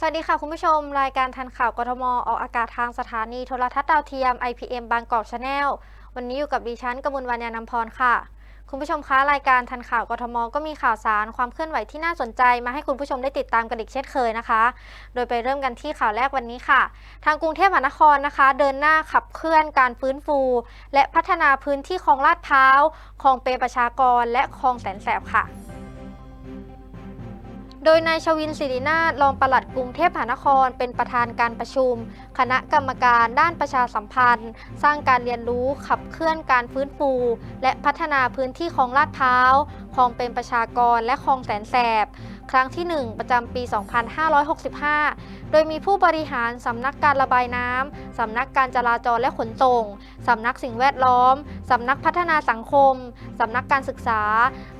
สวัสดีค่ะคุณผู้ชม รายการทันข่าวกทม ออกอากาศทางสถานีโทรทัศน์ดาวเทียม IPM บางกอกชาแนลวันนี้อยู่กับดิฉันกมลวรรณยานำพรค่ะ คุณผู้ชมคะรายการทันข่าวกทม ก็มีข่าวสารความเคลื่อนไหวที่น่าสนใจมาให้คุณผู้ชมได้ติดตามกันอีกเช่นเคยนะคะ โดยไปเริ่มกันที่ข่าวแรกวันนี้ค่ะ ทางกรุงเทพมหานครนะคะ เดินหน้าขับเคลื่อนการฟื้นฟู และพัฒนาพื้นที่คลองลาดพร้าวคลองเปรประชากร และคลองแสนแสบค่ะ โดยนายชวินศิรินาถรองปลัดกรุงเทพมหานคร เป็นประธานการประชุม คณะกรรมการด้านประชาสัมพันธ์ สร้างการเรียนรู้ขับเคลื่อนการฟื้นฟู และพัฒนาพื้นที่คลองลาดพร้าวคลองเป็นประชากรและคลองแสนแสบ ครั้งที่ 1 ประจำปี 2565 โดยมีผู้บริหารสำนักการระบายน้ำ สำนักการจราจรและขนส่ง สำนักสิ่งแวดล้อม สำนักพัฒนาสังคม สำนักการศึกษา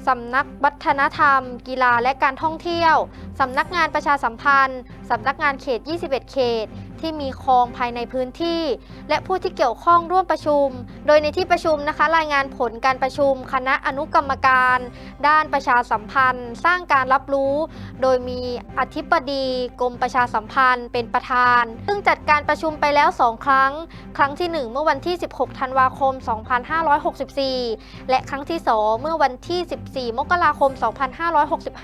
สำนักวัฒนธรรม กีฬาและการท่องเที่ยว สำนักงานประชาสัมพันธ์ สำนักงานเขต 21 เขต ที่มีคลองภายในพื้นที่ และผู้ที่เกี่ยวข้องร่วมประชุม โดยในที่ประชุมนะคะ รายงานผลการประชุม คณะอนุกรรมการ ด้านประชาสัมพันธ์ สร้างการรับรู้ โดยมีอธิบดีกรมประชาสัมพันธ์เป็นประธาน ซึ่งจัดการประชุมไปแล้ว 2 ครั้ง ครั้งที่ 1 เมื่อวันที่ 16 ธันวาคม 2564 และครั้งที่ 2 เมื่อวันที่ 14 มกราคม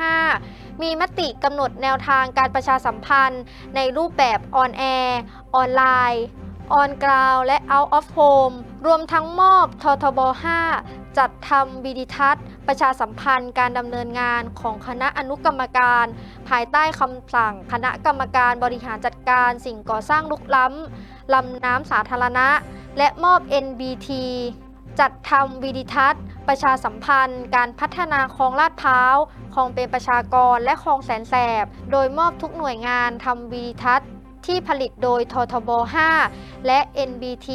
2565 มีมติกำหนดแนวทางการประชาสัมพันธ์ ในรูปแบบออนแอร์ออนไลน์ออนกราวและ out of home รวมทั้งมอบททบ 5 จัดทำวิดิทัศน์ ประชาสัมพันธ์การดำเนินงานของคณะอนุกรรมการ ภายใต้คำสั่งคณะกรรมการบริหารจัดการสิ่งก่อสร้างลุกล้ำลำน้ำสาธารณะ และมอบ NBT จัดทำวิดิทัศน์ ประชาสัมพันธ์ การพัฒนาคลองลาดพร้าวคลองเป็นประชากรและคลองแสนแสบ โดยมอบทุกหน่วยงานทำวิดิทัศน์ ที่ผลิตโดยททบ 5 และ NBT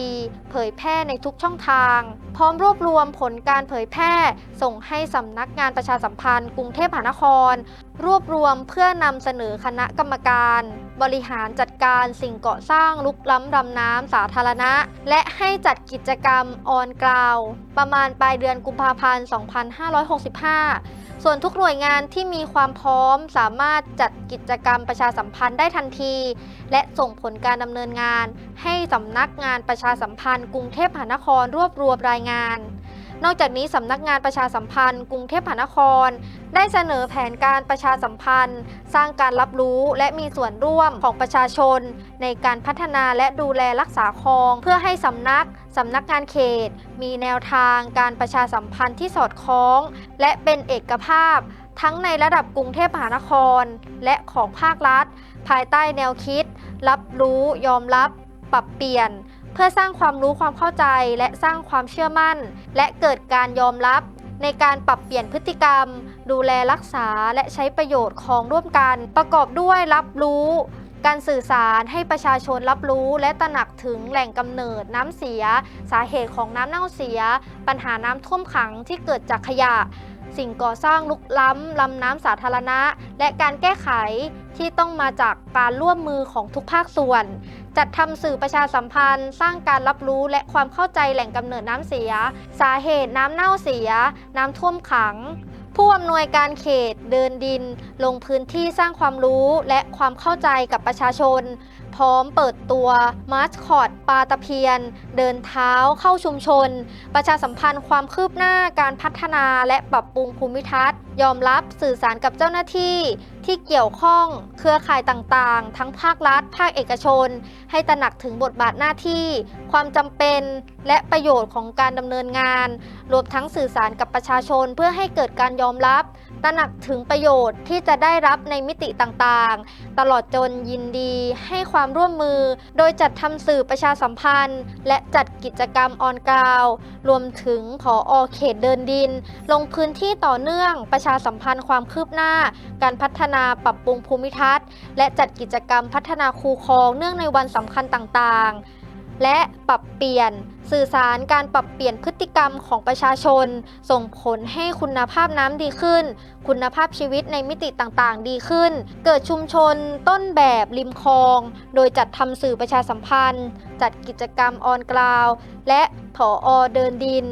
เผยแพร่ในทุกช่องทาง พร้อมรวบรวมผลการเผยแพร่ ส่งให้สำนักงานประชาสัมพันธ์ กรุงเทพมหานคร รวบรวมเพื่อนำเสนอคณะกรรมการ บริหารจัดการสิ่งก่อสร้างลุกล้ำรำน้ำสาธารณะ และให้จัดกิจกรรมออนกราวประมาณปลายเดือนกุมภาพันธ์ 2565 ส่วนทุกหน่วยงานที่มีความพร้อมสามารถจัดกิจกรรมประชาสัมพันธ์ได้ทันที และส่งผลการดำเนินงาน ให้สำนักงานประชาสัมพันธ์กรุงเทพมหานครรวบรวมรายงาน นอกจากนี้สำนักงานประชาสัมพันธ์ กรุงเทพมหานคร ได้เสนอแผนการประชาสัมพันธ์ สร้างการรับรู้และมีส่วนร่วมของประชาชน ในการพัฒนาและดูแลรักษาคลอง เพื่อให้สำนักสำนักงานเขต มีแนวทางการประชาสัมพันธ์ที่สอดคล้อง และเป็นเอกภาพ ทั้งในระดับกรุงเทพมหานคร และของภาครัฐ ภายใต้แนวคิด รับรู้ยอมรับ ปรับเปลี่ยน เพื่อสร้างความรู้ความเข้าใจและสร้างความเชื่อมั่น และเกิดการยอมรับ ในการปรับเปลี่ยนพฤติกรรม ดูแลรักษาและใช้ประโยชน์ของร่วมกัน ประกอบด้วยรับรู้การสื่อสารให้ประชาชนรับรู้และตระหนักถึงแหล่งกำเนิดน้ำเสีย สาเหตุของน้ำเน่าเสีย ปัญหาน้ำท่วมขังที่เกิดจากขยะ สิ่งก่อสร้างลุกล้ำลำน้ำสาธารณะ และการแก้ไขที่ต้องมาจากการร่วมมือของทุกภาคส่วน จัดทำสื่อประชาสัมพันธ์ สร้างการรับรู้และความเข้าใจแหล่งกำเนิดน้ำเสีย สาเหตุน้ำเน่าเสีย น้ำท่วมขัง ผู้อำนวยการเขตเดินดิน ลงพื้นที่สร้างความรู้และความเข้าใจกับประชาชน พร้อมเปิดตัวมาสคอตปลาตะเพียน เดินเท้าเข้าชุมชน ประชาสัมพันธ์ความคืบหน้าการพัฒนาและปรับปรุงภูมิทัศน์ ยอมรับสื่อสารกับเจ้าหน้าที่ที่เกี่ยวข้องเครือข่ายต่างๆ ทั้งภาครัฐ ภาคเอกชน ให้ตระหนักถึงบทบาทหน้าที่ ความจำเป็นและประโยชน์ของการดำเนินงาน รวมทั้งสื่อสารกับประชาชนเพื่อให้เกิดการยอมรับ ตระหนักถึงประโยชน์ที่จะได้รับในมิติต่างๆ ตลอดจนยินดีให้ความร่วมมือ โดยจัดทำสื่อประชาสัมพันธ์ และจัดกิจกรรมออนกราวรวมถึงผออเขตเดินดิน ลงพื้นที่ต่อเนื่องประชาสัมพันธ์ความคืบหน้า การพัฒนาปรับปรุงภูมิทัศน์ และจัดกิจกรรมพัฒนาคูคลองเนื่องในวันสำคัญต่างๆ และปรับเปลี่ยน สื่อสารการปรับเปลี่ยนพฤติกรรมของประชาชน ส่งผลให้คุณภาพน้ำดีขึ้น คุณภาพชีวิตในมิติต่างๆ ดีขึ้น เกิดชุมชนต้นแบบริมคลอง โดยจัดทำสื่อประชาสัมพันธ์ จัดกิจกรรมออนกราว และผออเดินดิน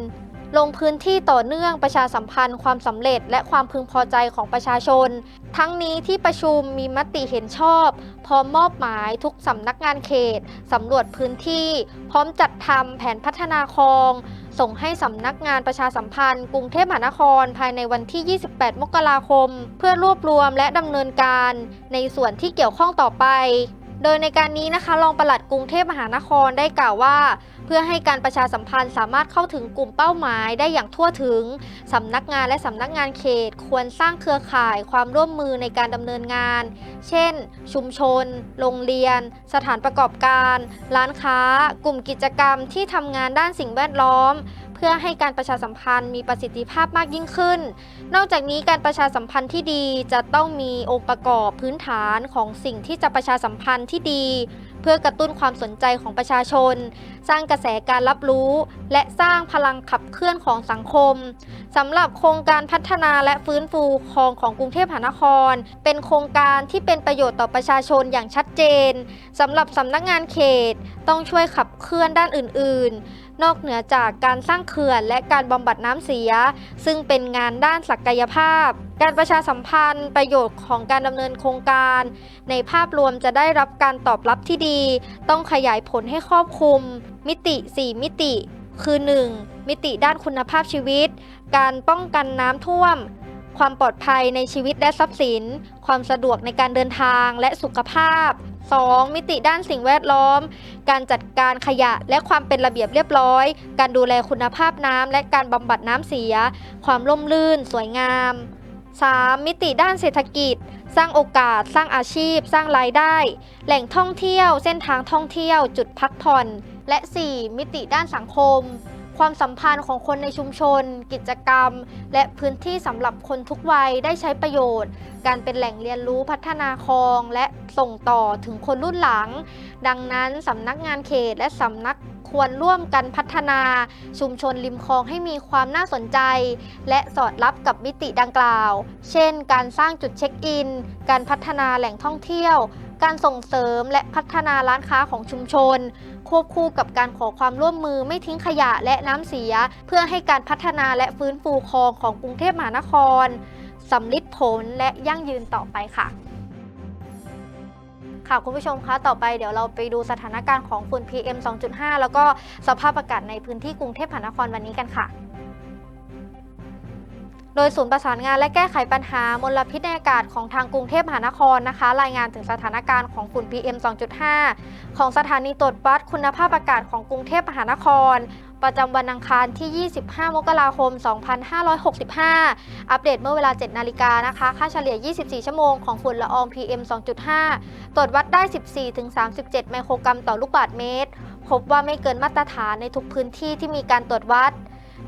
ลงพื้นที่ต่อเนื่องประชาสัมพันธ์ความสำเร็จ และความพึงพอใจของประชาชน ทั้งนี้ที่ประชุมมีมติเห็นชอบ พร้อมมอบหมายทุกสำนักงานเขตสำรวจพื้นที่ พร้อมจัดทำแผนพัฒนาคลอง ส่งให้สำนักงานประชาสัมพันธ์ กรุงเทพมหานครภายในวันที่ 28 มกราคม เพื่อรวบรวมและดำเนินการ ในส่วนที่เกี่ยวข้องต่อไป โดยในการนี้นะคะรองปลัดกรุงเทพมหานครได้กล่าวว่า เพื่อให้การประชาสัมพันธ์สามารถเข้าถึงกลุ่มเป้าหมายได้อย่างทั่วถึงสำนักงานและสำนักงานเขต ควรสร้างเครือข่ายความร่วมมือในการดำเนินงาน เช่น ชุมชน โรงเรียน สถานประกอบการ ร้านค้า กลุ่มกิจกรรมที่ทำงานด้านสิ่งแวดล้อม เพื่อให้การประชาสัมพันธ์มีประสิทธิภาพมากยิ่งขึ้น นอกจากนี้การประชาสัมพันธ์ที่ดีจะต้องมีองค์ประกอบพื้นฐานของสิ่งที่จะประชาสัมพันธ์ที่ดี เพื่อกระตุ้นความสนใจของประชาชน สร้างกระแสการรับรู้ และสร้างพลังขับเคลื่อนของสังคมสำหรับโครงการพัฒนาและฟื้นฟูคลองของกรุงเทพมหานคร เป็นโครงการที่เป็นประโยชน์ต่อประชาชนอย่างชัดเจนสำหรับสำนักงานเขตต้องช่วยขับเคลื่อนด้านอื่น ๆ นอกเหนือจากการสร้างเขื่อนและการบำบัดน้ำเสีย ซึ่งเป็นงานด้านศักยภาพ การประชาสัมพันธ์ ประโยชน์ของการดำเนินโครงการ ในภาพรวมจะได้รับการตอบรับที่ดี ต้องขยายผลให้ครอบคลุม มิติ 4 มิติ คือ 1. มิติด้านคุณภาพชีวิต การป้องกันน้ำท่วมความปลอดภัยในชีวิตและทรัพย์สิน ความสะดวกในการเดินทางและสุขภาพ 2. มิติด้านสิ่งแวดล้อม การจัดการขยะและความเป็นระเบียบเรียบร้อย การดูแลคุณภาพน้ำและการบำบัดน้ำเสีย ความร่มรื่น สวยงาม 3. มิติด้านเศรษฐกิจ สร้างโอกาส สร้างอาชีพ สร้างรายได้ แหล่งท่องเที่ยว เส้นทางท่องเที่ยว จุดพักผ่อน และ 4. มิติด้านสังคม ความสัมพันธ์ของคนในชุมชน กิจกรรม และพื้นที่สำหรับคนทุกวัยได้ใช้ประโยชน์ การเป็นแหล่งเรียนรู้พัฒนาคลอง และส่งต่อถึงคนรุ่นหลัง ดังนั้นสำนักงานเขตและสำนักควรร่วมกันพัฒนา ชุมชนริมคลองให้มีความน่าสนใจ และสอดรับกับมิติดังกล่าว เช่น การสร้างจุดเช็คอิน การพัฒนาแหล่งท่องเที่ยว การส่งเสริมและพัฒนาร้านค้าของชุมชน ควบคู่กับการขอความร่วมมือไม่ทิ้งขยะและน้ำเสีย เพื่อให้การพัฒนาและฟื้นฟูคลองของกรุงเทพมหานครสำลิดผลและยั่งยืนต่อไปค่ะค่ะคุณผู้ชมคะต่อไปเดี๋ยวเราไปดูสถานการณ์ของฝุ่น PM 2.5 แล้วก็สภาพอากาศในพื้นที่กรุงเทพมหานครวันนี้กันค่ะ โดยศูนย์ประสานงานและแก้ไขปัญหามลพิษในอากาศของทางกรุงเทพมหานครนะคะ รายงานถึงสถานการณ์ของฝุ่น PM 2.5 ของสถานีตรวจวัดคุณภาพอากาศของกรุงเทพมหานคร ประจำวันอังคารที่ 25 มกราคม 2565 อัปเดตเมื่อเวลา 7 นาฬิกานะคะ ค่าเฉลี่ย 24 ชั่วโมงของฝุ่นละออง PM 2.5 ตรวจวัดได้ 14-37 ไมโครกรัมต่อลูกบาศก์เมตร พบว่าไม่เกินมาตรฐานในทุกพื้นที่ที่มีการตรวจวัด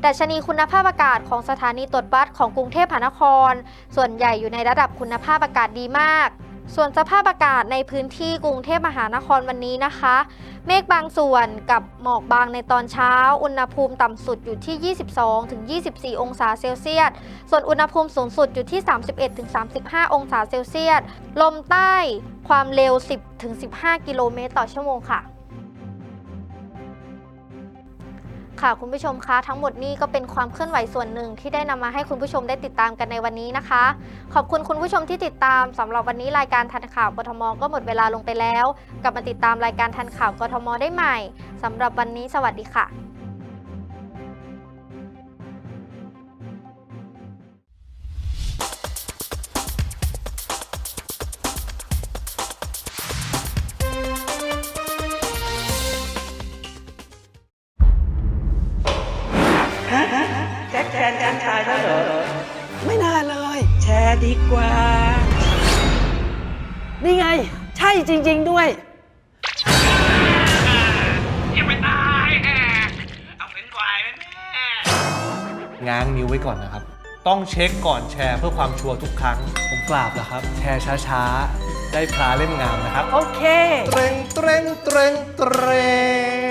ดัชนีคุณภาพอากาศของสถานีตรวจวัดของกรุงเทพมหานคร ส่วนใหญ่อยู่ในระดับคุณภาพอากาศดีมาก ส่วนสภาพอากาศในพื้นที่กรุงเทพมหานครวันนี้นะคะ เมฆบางส่วนกับหมอกบางในตอนเช้า อุณหภูมิต่ำสุดอยู่ที่ 22-24 องศาเซลเซียส ส่วนอุณหภูมิสูงสุดอยู่ที่ 31-35 องศาเซลเซียส ลมใต้ความเร็ว 10-15 กิโลเมตรต่อชั่วโมงค่ะ ค่ะคุณผู้ชมคะทั้งหมดนี้ก็เป็นความเคลื่อนไหวส่วนหนึ่งที่ได้นำมาให้คุณผู้ชมได้ติดตามกันในวันนี้นะคะ ขอบคุณคุณผู้ชมที่ติดตามสำหรับวันนี้รายการทันข่าวกทมก็หมดเวลาลงไปแล้ว กลับมาติดตามรายการทันข่าวกทมได้ใหม่สำหรับวันนี้สวัสดีค่ะ จริง ๆ ด้วย อย่าไปตายแหกเอาเป็นไฟล์ไหมแม่ง้างนิ้วไว้ก่อนนะครับ ต้องเช็คก่อนแชร์เพื่อความชัวร์ทุกครั้ง ผมกราบนะครับ แชร์ช้าๆ ได้พลาเล่มงามนะครับ โอเค เตรงเตรงเตรงเตรง